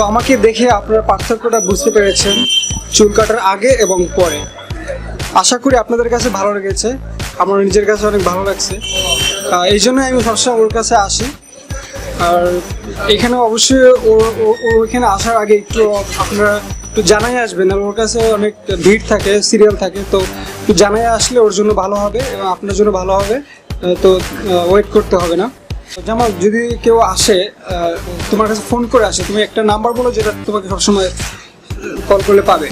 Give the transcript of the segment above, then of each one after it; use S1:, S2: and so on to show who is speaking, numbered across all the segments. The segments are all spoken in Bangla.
S1: তো আমাকে দেখে আপনারা পার্থক্যটা বুঝতে পেরেছেন চুল কাটার আগে এবং পরে। আশা করি আপনাদের কাছে ভালো লেগেছে। আমার নিজের কাছে অনেক ভালো লাগছে। এই জন্যই আমি সবসময় ওর কাছে আসি। আর এখানে অবশ্যই ও- ওইখানে আসার আগে একটু আপনারা একটু জানাই আসবেন। আর ওর কাছে অনেক ভিড় থাকে সিরিয়াল থাকে। তো একটু জানাই আসলে ওর জন্য ভালো হবে এবং আপনার জন্য ভালো হবে। তো ওয়েট করতে হবে না। জামাল যদি কেউ আসে তোমার কাছে ফোন করে আসে তুমি একটা নাম্বার বলো যেটা তোমাকে সবসময় কল করলে পাবে।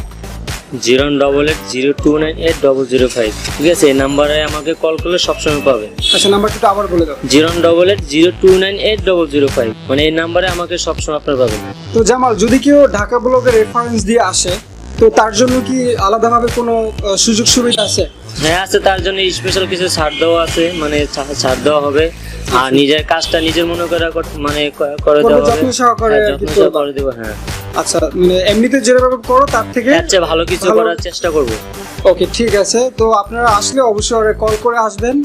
S2: Zero double eight zero two nine eight double zero five ঠিক আছে এই নাম্বারে আমাকে কল করলে সবসময় পাবে।
S1: আচ্ছা নাম্বারটা আবার বলে দাও।
S2: Zero double eight zero two nine eight double zero five মানে এই নাম্বারে আমাকে সবসময় আপনার পাবেন
S1: তো জামাল যদি কেউ ঢাকা ব্লগের রেফারেন্স দিয়ে আসে তো তার জন্য কি আলাদাভাবে কোনো সুযোগ সুবিধা আছে?
S2: হ্যাঁ আছে তার জন্য স্পেশাল কিছু ছাড় দেওয়া আছে মানে ছাড় দেওয়া হবে। আর নিজের কাজটা নিজের মনে করে মানে করে দেওয়া হবে।
S1: যত্ন সহকারে
S2: হ্যাঁ, যত্ন সহকারে দেব হ্যাঁ।
S1: আচ্ছা মানে এমনিতে যেভাবে করো তার থেকে
S2: আচ্ছা ভালো কিছু করার চেষ্টা করব।
S1: ওকে ঠিক আছে। তো আপনারা আসলে অবশ্যই কল করে আসবেন।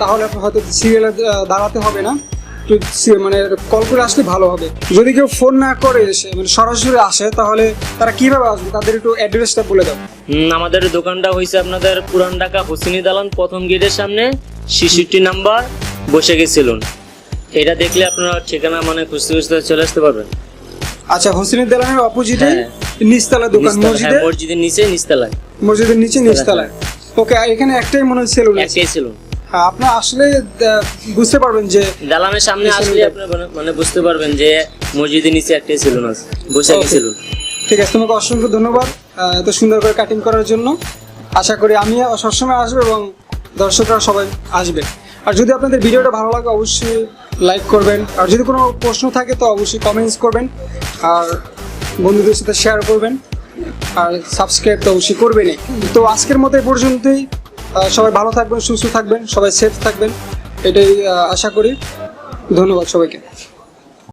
S1: তাহলে হয়তো সিরিয়ালে দাঁড়াতে হবে না। একটু মানে কল করে আসলে ভালো হবে। যদি কেউ ফোন না করে এসে মানে সরাসরি আসে তাহলে তারা কীভাবে আসবে? তাদের একটু অ্যাড্রেসটা বলে দাও।
S2: আমাদের দোকানটা হয়েছে আপনাদের পুরান ঢাকা হোসিনি দালান প্রথম গেটের সামনে শিশুটি নাম্বার বসে গেছিলেন। এটা দেখলে আপনারা ঠিকানা মানে খুঁজতে খুঁজতে চলে আসতে পারবেন।
S1: আচ্ছা হোসেনের দালানের অপোজিটে
S2: হ্যাঁ।
S1: নিচতলা দোকান
S2: হ্যাঁ,
S1: মসজিদে
S2: মসজিদের নিচে নিচতলায়।
S1: মসজিদের নিচে নিচতলায় ওকে এখানে একটাই মনে হয় সেলুন
S2: একটাই ছিল
S1: হ্যাঁ আপনার আসলে বুঝতে পারবেন যে
S2: দালানের সামনে আসলে আপনি মানে- মানে বুঝতে পারবেন যে মসজিদের নিচে একটাই ছিল না বসে. গেছিল
S1: ঠিক আছে তোমাকে অসংখ্য ধন্যবাদ এত সুন্দর করে কাটিং করার জন্য। আশা করি আমি সবসময় আসব এবং দর্শকরা সবাই আসবে। আর যদি আপনাদের ভিডিওটা ভালো লাগে অবশ্যই লাইক করবেন। আর যদি কোনো প্রশ্ন থাকে তো অবশ্যই কমেন্টস করবেন। আর বন্ধুদের সাথে শেয়ার করবেন। আর সাবস্ক্রাইব তো অবশ্যই করবেনই। তো আজকের মতো এই পর্যন্তই। সবাই ভালো থাকবেন সুস্থ থাকবেন সবাই সেফ থাকবেন। এটাই আশা করি। ধন্যবাদ সবাইকে।